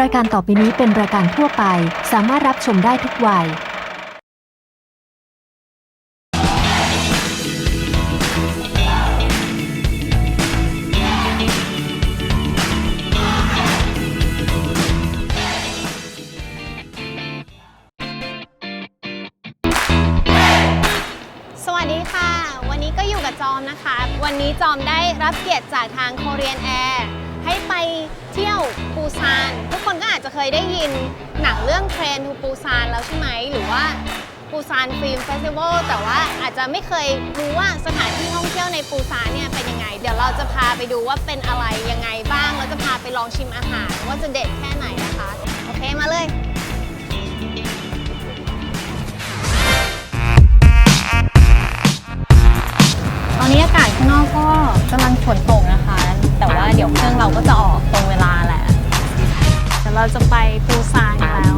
รายการต่อไปนี้เป็นรายการทั่วไป สามารถรับชมได้ทุกวัย สวัสดีค่ะ วันนี้ก็อยู่กับจอมนะคะ วันนี้จอมได้รับเกียรติจากทาง Korean Air ให้ไปเที่ยวปูซาน ทุกคนก็อาจจะเคยได้ยินหนังเรื่องเทรนทูปูซานแล้วใช่ไหม หรือว่าปูซานฟิล์มเฟสติวัลแต่ว่าอาจจะไม่เคยรู้ว่าสถานที่ท่องเที่ยวในปูซานเนี่ยเป็นยังไง เดี๋ยวเราจะพาไปดูว่าเป็นอะไรยังไงบ้างเราจะพาไปลองชิมอาหาร ว่าจะเด็ดแค่ไหนนะคะ โอเคมาเลยตอนนี้อากาศข้างนอกก็กำลังฝนตกนะคะ ว่าเดี๋ยวเครื่องเราก็จะออกตรงเวลาแหละเดี๋ยวเราจะไปปูซานกันแล้ว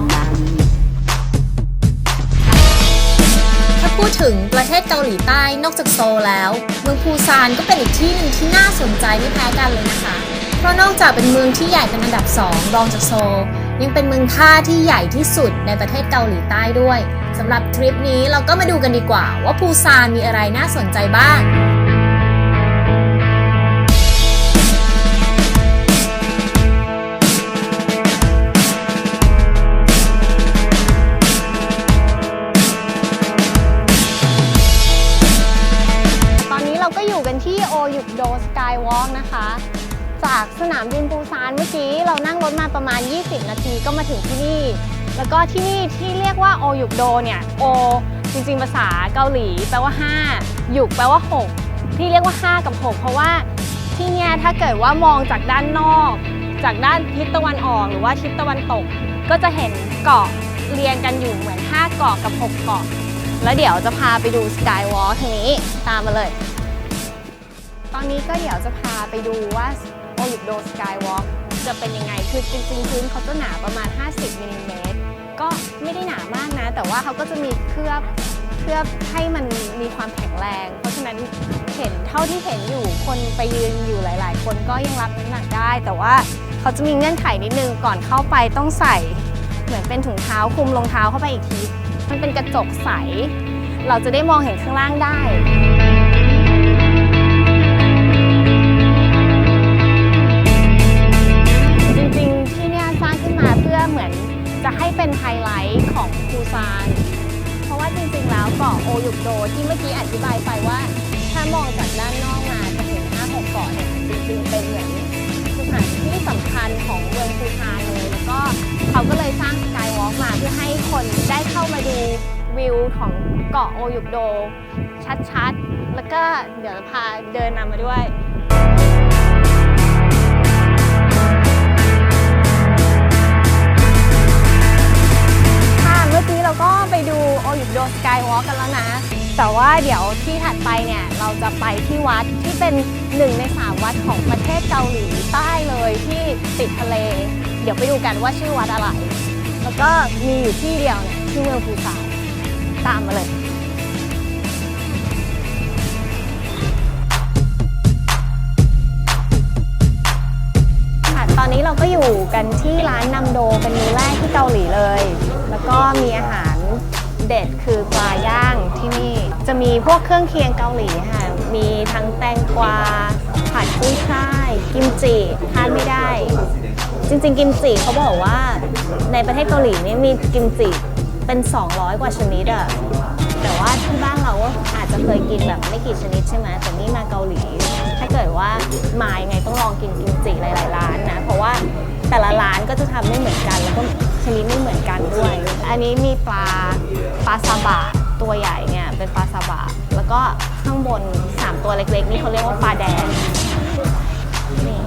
ถ้าพูดถึงประเทศเกาหลีใต้นอกจากโซลแล้ว เมืองปูซานก็เป็นอีกที่หนึ่งที่น่าสนใจไม่แพ้กันเลยนะคะ เพราะนอกจากเป็นเมืองที่ใหญ่เป็นอันดับ 2 รองจากโซลยังเป็นเมืองท่าที่ใหญ่ที่สุดในประเทศเกาหลีใต้ด้วยสำหรับทริปนี้เราก็มาดูกันดีกว่าว่าปูซานมีอะไรน่าสนใจบ้าง เรานั่งรถมาประมาณ 20 นาทีก็มาถึงที่นี่ แล้วก็ที่นี่ที่เรียกว่าโอยุกโดเนี่ยโอจริงๆ ภาษาเกาหลีแปลว่า5ยุกแปลว่า 6 ที่เรียกว่า 5 กับ 6 เพราะว่าที่เนี่ยถ้าเกิดว่ามองจากด้านนอก จากด้านทิศตะวันออกหรือว่าทิศตะวันตก ก็จะเห็นเกาะเรียงกันอยู่เหมือน 5 เกาะกับ 6 เกาะ แล้วเดี๋ยวจะพาไปดูสกายวอล์ทางนี้ตามมาเลย ตอนนี้ก็เดี๋ยวจะพาไปดูว่าโอลิ d โดสกายวอล์ จะเป็นยังไง คือจริงๆพื้นเขาจะหนาประมาณ 50มิลลิเมตรก็ไม่ได้หนามากนะ แต่ว่าเขาก็จะมีเคลือบเคลือบให้มันมีความแข็งแรง เพราะฉะนั้นเห็นเท่าที่เห็นอยู่คนไปยืนอยู่หลาย ๆ คนก็ยังรับน้ำหนักได้ แต่ว่าเขาจะมีเงื่อนไขนิดนึงก่อนเข้าไปต้องใส่เหมือนเป็นถุงเท้าคลุมรองเท้าเข้าไปอีกที มันเป็นกระจกใส เราจะได้มองเห็นข้างล่างได้ ดูโอยุโดสกายวอล์กกันแล้วนะ แต่ว่าเดี๋ยวที่ถัดไปเนี่ย เราจะไปที่วัดที่เป็นหนึ่งในสามวัดของประเทศเกาหลีใต้เลยที่ติดทะเล เดี๋ยวไปดูกันว่าชื่อวัดอะไร แล้วก็มีอยู่ที่เดียวเนี่ยที่เมืองปูซานตามมาเลยตอนนี้เราก็อยู่กันที่ร้านนำโดเป็นมื้อแรกที่เกาหลีเลย แล้วก็มีอาหาร เด็ดคือปลาย่างที่นี่ จะมีพวกเครื่องเคียงเกาหลีค่ะ มีทั้งแตงกวา ผัดกุ้ยช่าย กิมจิทานไม่ได้ จริงๆ กิมจิเขาบอกว่าในประเทศเกาหลีนี่มีกิมจิเป็น 200 กว่าชนิดอะแต่ว่าที่บ้านเราก็อาจจะเคยกินแบบไม่กี่ชนิดใช่ไหมแต่นี่มาเกาหลี ถ้าเกิดว่ามายังไงต้องลองกินกิมจิหลายๆร้านนะ เพราะว่าแต่ละร้านก็จะทำไม่เหมือนกันแล้วก็ชนิดไม่เหมือนกันด้วย อันนี้มีปลา ปลาซาบะตัวใหญ่เนี่ยเป็นปลาซาบะแล้วก็ข้างบน 3 ตัวเล็กๆ นี่เขาเรียกว่าปลาแดงนี่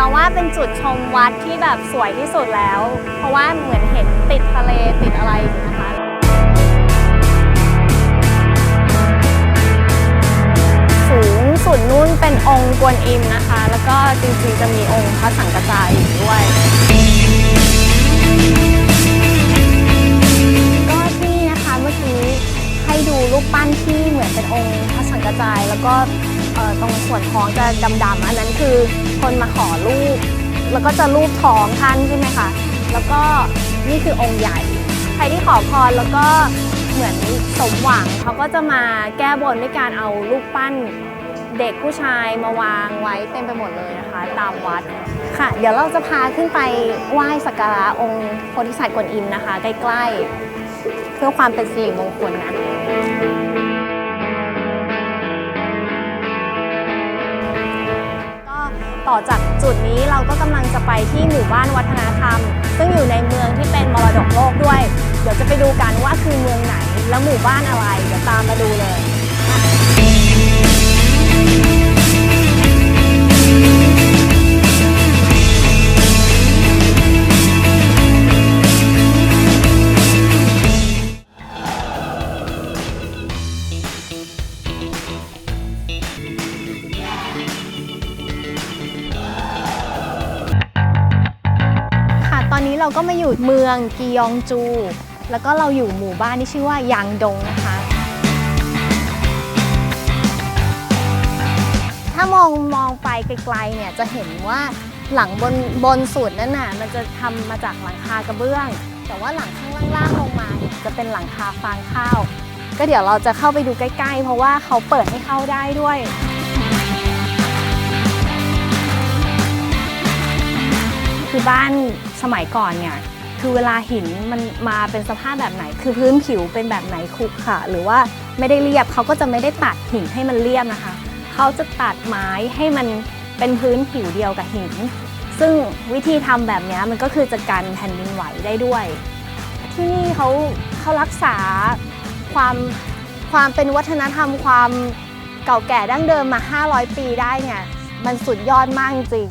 ยืนอยู่จะว่าเป็นจุดชมวัดที่แบบสวยที่สุดแล้ว เพราะว่าเหมือนเห็นติดทะเลติดอะไรนะคะ สูงสุดนู่นเป็นองค์กวนอิมนะคะ แล้วก็จริงๆจะมีองค์พระสังกจายอยู่ด้วยก็ที่นี่นะคะเมื่อกี้ให้ดูรูปปั้นที่เหมือนเป็นองค์พระสังกจาย แล้วก็ตรงส่วนท้องจะดำๆอันนั้นคือ คนมาขอรูป แล้วก็จะรูปท้องท่านใช่ไหมคะ แล้วก็นี่คือองค์ใหญ่ ใครที่ขอพรแล้วก็เหมือนสมหวังเขาก็จะมาแก้บนด้วยการเอารูปปั้นเด็กผู้ชายมาวางไว้เต็มไปหมดเลยนะคะ ตามวัดค่ะ เดี๋ยวเราจะพาขึ้นไปไหว้สักการะองค์โพธิสัตว์กวนอิมนะคะ ใกล้ๆ เพื่อความเป็นสิริมงคลนะ ต่อจากจุดนี้เราก็กำลังจะไปที่หมู่บ้านวัฒนธรรม ซึ่งอยู่ในเมืองที่เป็นมรดกโลกด้วย เดี๋ยวจะไปดูกันว่าคือเมืองไหน และหมู่บ้านอะไร เดี๋ยวตามมาดูเลย เมืองกียองจู แล้วก็เราอยู่หมู่บ้านที่ชื่อว่ายางดงนะคะ ถ้ามองมองไปไกลๆเนี่ยจะเห็นว่าหลังบนบนสุดนั่นน่ะมันจะทำมาจากหลังคากระเบื้อง แต่ว่าหลังข้างล่างๆลงมาเนี่ยจะเป็นหลังคาฟางข้าว ก็เดี๋ยวเราจะเข้าไปดูใกล้ๆ เพราะว่าเขาเปิดให้เข้าได้ด้วยคือบ้านสมัยก่อนเนี่ย คือเวลาหินมันมาเป็นสภาพแบบไหน คือพื้นผิวเป็นแบบไหนขรุขระหรือว่าไม่ได้เรียบเขาก็จะไม่ได้ตัดหินให้มันเรียบนะคะ เขาจะตัดไม้ให้มันเป็นพื้นผิวเดียวกับหิน ซึ่งวิธีทำแบบนี้มันก็คือจะกันแผ่นดินไหวได้ด้วย ที่นี่เขาเขารักษาความความเป็นวัฒนธรรมความเก่าแก่ดั้งเดิมมา 500 ปีได้เนี่ยมันสุดยอดมากจริง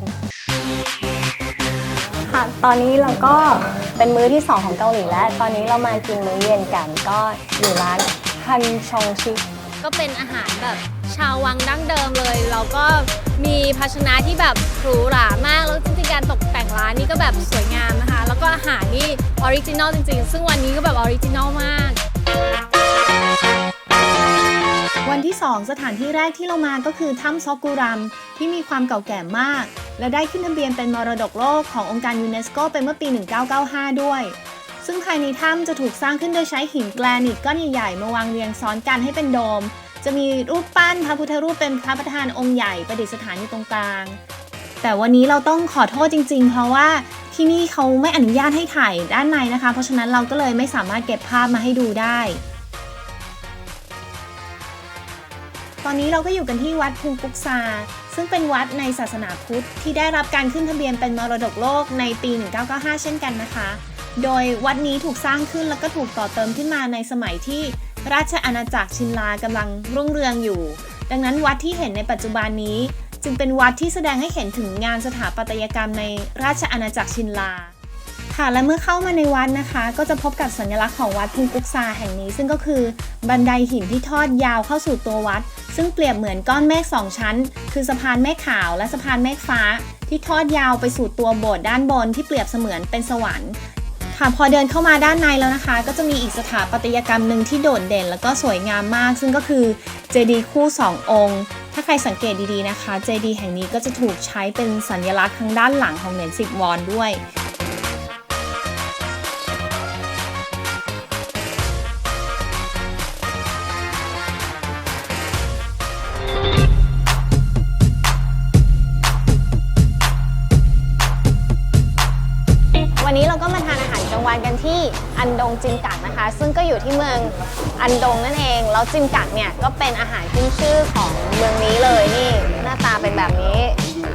ค่ะตอนนี้เราก็ เป็นมื้อที่ 2 ของเกาหลีแล้ว ตอนนี้เรามากินมื้อเย็นกัน ก็อยู่ร้านฮันชองชิก็เป็นอาหารแบบชาววังดั้งเดิมเลยเราก็มีภาชนะที่แบบหรูหรามาก แล้วจริงๆการตกแต่งร้านนี่ก็แบบสวยงามนะคะ แล้วก็อาหารนี่ออริจินอลจริงๆ ซึ่งวันนี้ก็แบบออริจินอลมาก วันที่ 2 สถานที่แรกที่เรามาก็คือถ้ำซอกกุรัมที่มีความเก่าแก่มาก และได้ขึ้นทะเบียนเป็นมรดกโลกขององค์การยูเนสโกไปเมื่อปี 1995 ด้วย ซึ่งภายในถ้ำจะถูกสร้างขึ้นโดยใช้หินแกรนิตก้อนใหญ่ๆมาวางเรียงซ้อนกันให้เป็นโดม จะมีรูปปั้นพระพุทธรูปเป็นพระประธานองค์ใหญ่ประดิษฐานอยู่ตรงกลาง แต่วันนี้เราต้องขอโทษจริง ๆ เพราะว่าที่นี่เขาไม่อนุญาตให้ถ่ายด้านในนะคะ เพราะฉะนั้นเราก็เลยไม่สามารถเก็บภาพมาให้ดูได้ ตอนนี้เราก็อยู่กันที่วัดพุงปุกซา ซึ่งเป็นวัดในศาสนาพุทธที่ได้รับการขึ้นทะเบียนเป็นมรดกโลกในปี 1995 เช่นกันนะคะ โดยวัดนี้ถูกสร้างขึ้นแล้วก็ถูกต่อเติมขึ้นมาในสมัยที่ราชอาณาจักรชินลากำลังรุ่งเรืองอยู่ ดังนั้นวัดที่เห็นในปัจจุบันนี้ จึงเป็นวัดที่แสดงให้เห็นถึงงานสถาปัตยกรรมในราชอาณาจักรชินลา ค่ะและเมื่อเข้ามาในวัดนะคะ ก็จะพบกับสัญลักษณ์ของวัดพุงกุกซาแห่งนี้ ซึ่งก็คือบันไดหินที่ทอดยาวเข้าสู่ตัววัด ซึ่งเปรียบเหมือนก้อนเมฆสองชั้น คือสะพานเมฆขาวและสะพานเมฆฟ้า ที่ทอดยาวไปสู่ตัวโบสถ์ด้านบนที่เปรียบเสมือนเป็นสวรรค์ค่ะพอเดินเข้ามาด้านในแล้วนะคะ ก็จะมีอีกสถาปัตยกรรมหนึ่งที่โดดเด่น แล้วก็สวยงามมาก ซึ่งก็คือเจดีย์คู่ 2 องค์ ถ้าใครสังเกตดีๆนะคะ เจดีย์แห่งนี้ก็จะถูกใช้เป็นสัญลักษณ์ทางด้านหลังของเหรียญสิบวอนด้วย วันนี้เราก็มกั๊กนที่อันดงจินกังนะคะ ซึ่งก็อยู่ที่เมืองอันดงนั่นเอง แล้วจิมกักเนี่ยก็เป็นอาหารขึ้นชื่อของเมืองนี้เลยนี่หน้าตาเป็นแบบนี้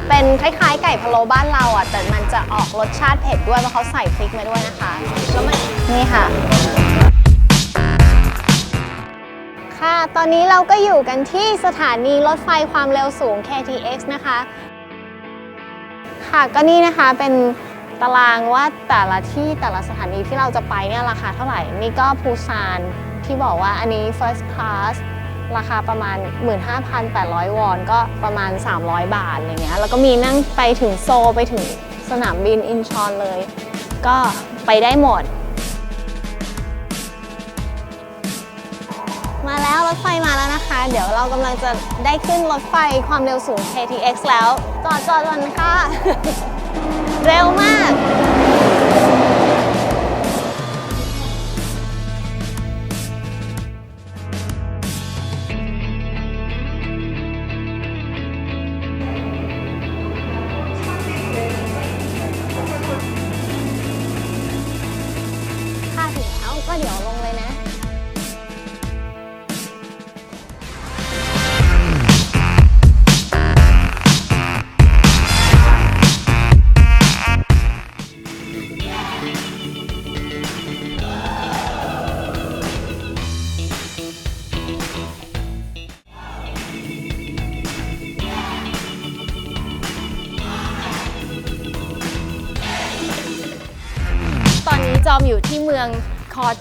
เป็นคล้ายๆ ไก่พะโล้บ้านเราอะแต่มันจะออกรสชาติเผ็ดด้วยเพราะเขาใส่พริกมาด้วยนะคะแล้วมันนี่ค่ะ ค่ะตอนนี้เราก็อยู่กันที่สถานีรถไฟความเร็วสูง KTX นะคะ ค่ะก็นี่นะคะเป็น ตารางว่าแต่ละที่แต่ละสถานีที่เราจะไปเนี่ยราคาเท่าไหร่ นี่ก็ปูซานที่บอกว่าอันนี้ first class ราคาประมาณ 15,800 วอนก็ประมาณ 300 บาทอะไรเงี้ย แล้วก็มีนั่งไปถึงโซไปถึงสนามบินอินชอนเลย ก็ไปได้หมด มาแล้วรถไฟมาแล้วนะคะ เดี๋ยวเรากำลังจะได้ขึ้นรถไฟความเร็วสูง KTX แล้ว จอดจอดก่อนค่ะ เร็วมาก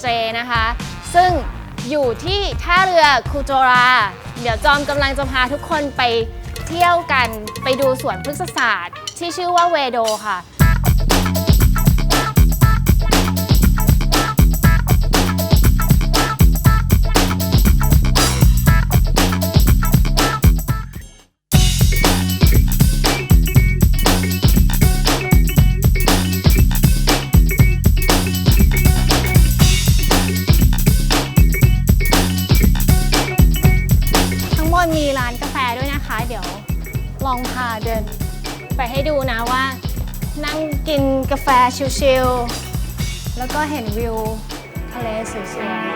เจนะคะ ซึ่งอยู่ที่ท่าเรือคูโจรา เดี๋ยวจอมกำลังจะพาทุกคนไปเที่ยวกันไปดูสวนพฤกษศาสตร์ที่ชื่อว่าเวโดค่ะ ชิลๆ แล้วก็เห็นวิวทะเลสวยๆ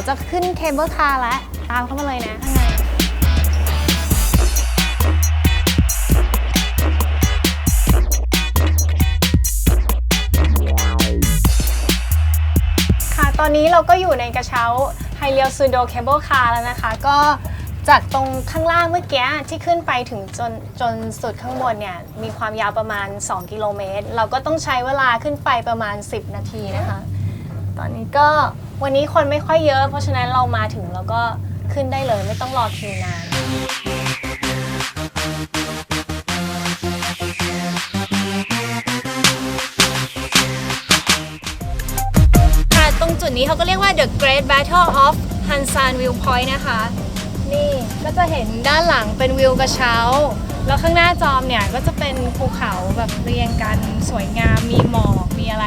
ยค่ะเดี๋ยวจะขึ้นเคเบิลคาร์แล้ว ตามเข้ามาเลยนะข้างในค่ะตอนนี้เราก็อยู่ในกระเช้าไฮเรียลซูโดเคเบิลคาร์แล้วนะคะ ก็จากตรงข้างล่างเมื่อกี้ที่ขึ้นไปถึงจนจนสุดข้างบนเนี่ย มีความยาวประมาณ 2 กิโลเมตร เราก็ต้องใช้เวลาขึ้นไปประมาณ 10 นาทีนะคะ ตอนนี้ก็ วันนี้คนไม่ค่อยเยอะ เพราะฉะนั้นเรามาถึงแล้วก็ขึ้นได้เลยไม่ต้องรอคิวนาน ค่ะตรงจุดนี้เขาก็เรียกว่า the Great Battle of Hansan Viewpoint นะคะ นี่ก็จะเห็นด้านหลังเป็นวิวกระเช้า แล้วข้างหน้าจอมเนี่ยก็จะเป็นภูเขาแบบเรียงกันสวยงามมีหมอกมีอะไร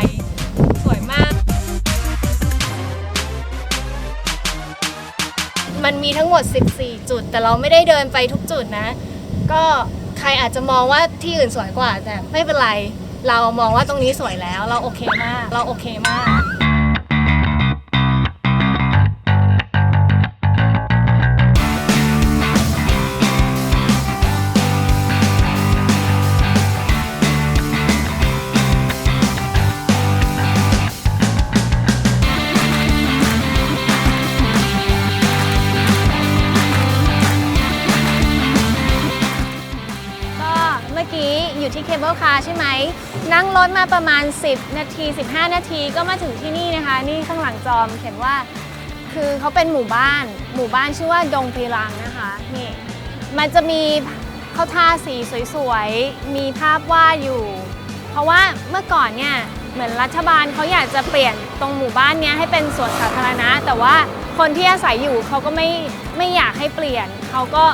มันมีทั้งหมด 14 จุด แต่เราไม่ได้เดินไปทุกจุดนะ ก็ใครอาจจะมองว่าที่อื่นสวยกว่าแต่ไม่เป็นไร เรามองว่าตรงนี้สวยแล้ว เราโอเคมาก เราโอเคมากาใช่ไหม นั่งรถมาประมาณ 10 นาที 15 นาทีก็มาถึงที่นี่นะคะ นี่ข้างหลังจอมเขียนว่า คือเขาเป็นหมู่บ้าน หมู่บ้านชื่อว่าดงปีรังนะคะ นี่ มันจะมีเขาทาสีสวยๆ มีภาพวาดอยู่ เพราะว่าเมื่อก่อนเนี่ยเหมือนรัฐบาลเขาอยากจะเปลี่ยนตรงหมู่บ้านเนี้ยให้เป็นสวนสาธารณะ แต่ว่าคนที่อาศัยอยู่เขาก็ไม่ไม่อยากให้เปลี่ยน เขาก็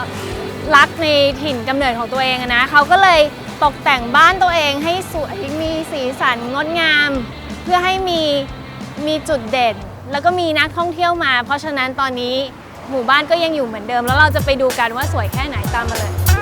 รักในถิ่นกำเนิดของตัวเองนะเขาก็เลย ตกแต่งบ้านตัวเองให้สวยมีสีสันงดงาม เพื่อให้มีมีจุดเด่น แล้วก็มีนักท่องเที่ยวมา เพราะฉะนั้นตอนนี้หมู่บ้านก็ยังอยู่เหมือนเดิม แล้วเราจะไปดูกันว่าสวยแค่ไหนตามมาเลย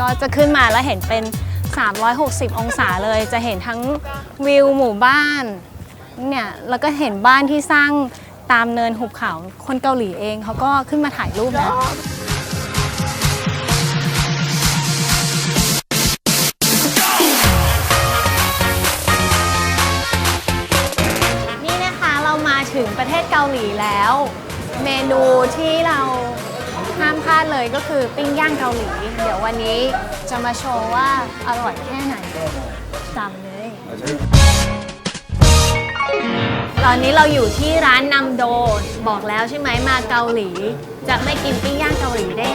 ก็จะขึ้นมาแล้วเห็นเป็น 360 องศาเลย จะเห็นทั้งวิวหมู่บ้านเนี่ยแล้วก็เห็นบ้านที่สร้างตามเนินหุบเขาคนเกาหลีเองเขาก็ขึ้นมาถ่ายรูปนะนี่นะคะเรามาถึงประเทศเกาหลีแล้ว เมนูที่เราห้ามพลา ดเลยก็คือปิ้งย่างเกาหลี เดี๋ยววันนี้จะมาโชว์ว่าอร่อยแค่ไหนจำเลย ตอนนี้เราอยู่ที่ร้านนำโด บอกแล้วใช่ไหมมาเกาหลี จะไม่กินปิ้งย่างเกาหลีได้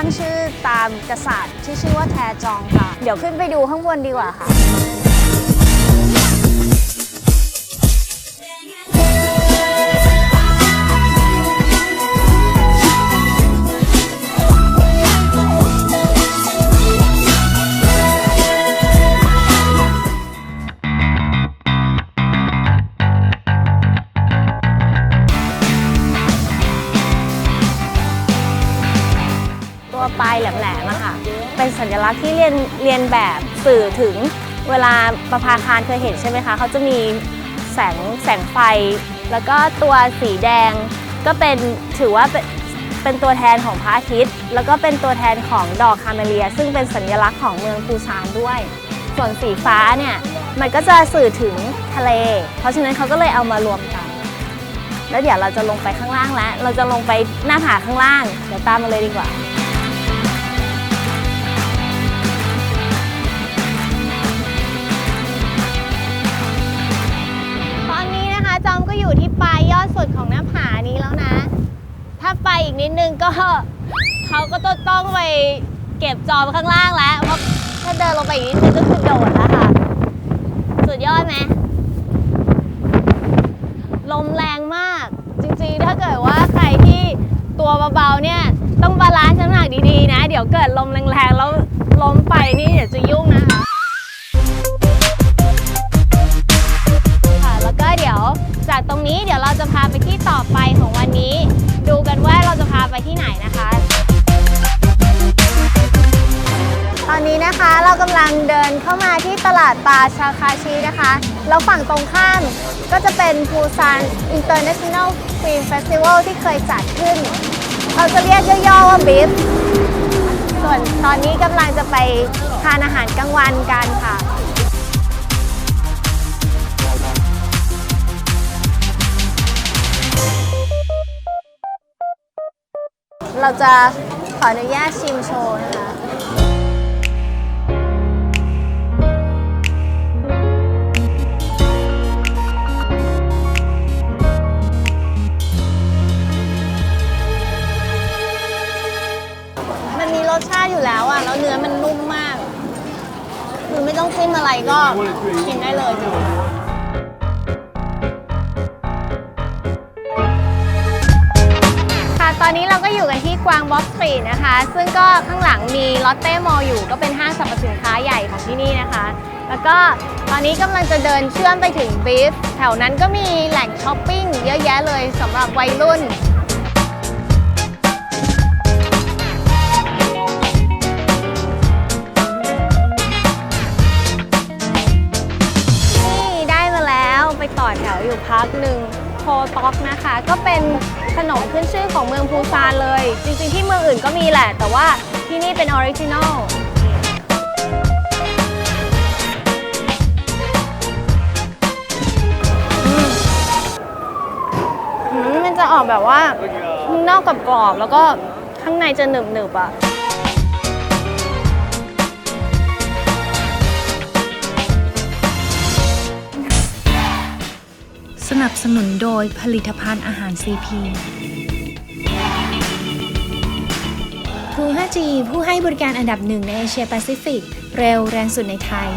ตั้งชื่อตามกษัตริย์ที่ชื่อว่าแทจองค่ะ เดี๋ยวขึ้นไปดูข้างบนดีกว่าค่ะ ยนเรียนแบบสื่อถึงเวลาประภาคารเคยเห็นใช่ไหมคะเขาจะมีแสงแสงไฟ แล้วก็ตัวสีแดงก็เป็นถือว่าเป็นเป็นตัวแทนของพระอาทิตย์ แล้วก็เป็นตัวแทนของดอกคาเมเลีย ซึ่งเป็นสัญลักษณ์ของเมืองปูซานด้วย ส่วนสีฟ้าเนี่ยมันก็จะสื่อถึงทะเล เพราะฉะนั้นเขาก็เลยเอามารวมกัน แล้วเดี๋ยวเราจะลงไปข้างล่างแล้ว เราจะลงไปหน้าผาข้างล่าง เดี๋ยวตามมาเลยดีกว่า อยู่ที่ปลายยอดสุดของหน้าผานี้แล้วนะ ถ้าไปอีกนิดนึงก็เขาก็ต้องไปเก็บจอมข้างล่างแล้ว เพราะถ้าเดินลงไปอีกนิดนึงก็คือโดดแล้วค่ะ สุดยอดไหมลมแรงมาก จริงๆ ถ้าเกิดว่าใครที่ตัวเบาๆเนี่ย ต้องบาลานซ์น้ำหนักดีๆ นะ เดี๋ยวเกิดลมแรงๆ แล้วล้มไปนี่เดี๋ยวจะยุ่งนะคะ ที่ไหนนะคะ ตอนนี้นะคะเรากำลังเดินเข้ามาที่ตลาดปลาชาคาชินะคะ แล้วฝั่งตรงข้ามก็จะเป็นปูซาน International Film Festival ที่เคยจัดขึ้นเขาจะเรียกย่อๆว่าบิฟส่วนตอนนี้กำลังจะไปทานอาหารกลางวันกันค่ะ เราจะขออนุญาตชิมโชว์นะคะ มันมีรสชาติอยู่แล้วอะ แล้วเนื้อมันนุ่มมาก คือไม่ต้องจิ้มอะไรก็กินได้เลยาก็อยู่กันที่กวางบ็อกสตรีทนะคะ ซึ่งก็ข้างหลังมีลอตเต้มอลอยู่ก็เป็นห้างสรรพสินค้าใหญ่ของที่นี่นะคะ แล้วก็ตอนนี้กำลังจะเดินเชื่อมไปถึงบีฟแถวนั้นก็มีแหล่งช้อปปิ้งเยอะแยะเลยสำหรับวัยรุ่นนี่ได้มาแล้วไปต่อแถวอยู่พักหนึ่งโคต็อกนะคะ ก็เป็นขนมขึ้นชื่อของเมืองปูซานเลย จริงๆที่เมืองอื่นก็มีแหละ แต่ว่าที่นี่เป็นออริจินอลมันจะออกแบบว่าข้างนอกกับกรอบๆแล้วก็ข้างในจะหนึบๆอะ สนับสนุนโดยผลิตภัณฑ์อาหาร CP True 5G ผู้ให้บริการอันดับหนึ่งในเอเชียแปซิฟิก เร็วแรงสุดในไทย